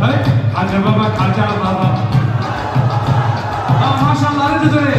হ্যাঁ খাজা বাবা খাজা বাবা। মাশাআল্লাহ আরে জোরে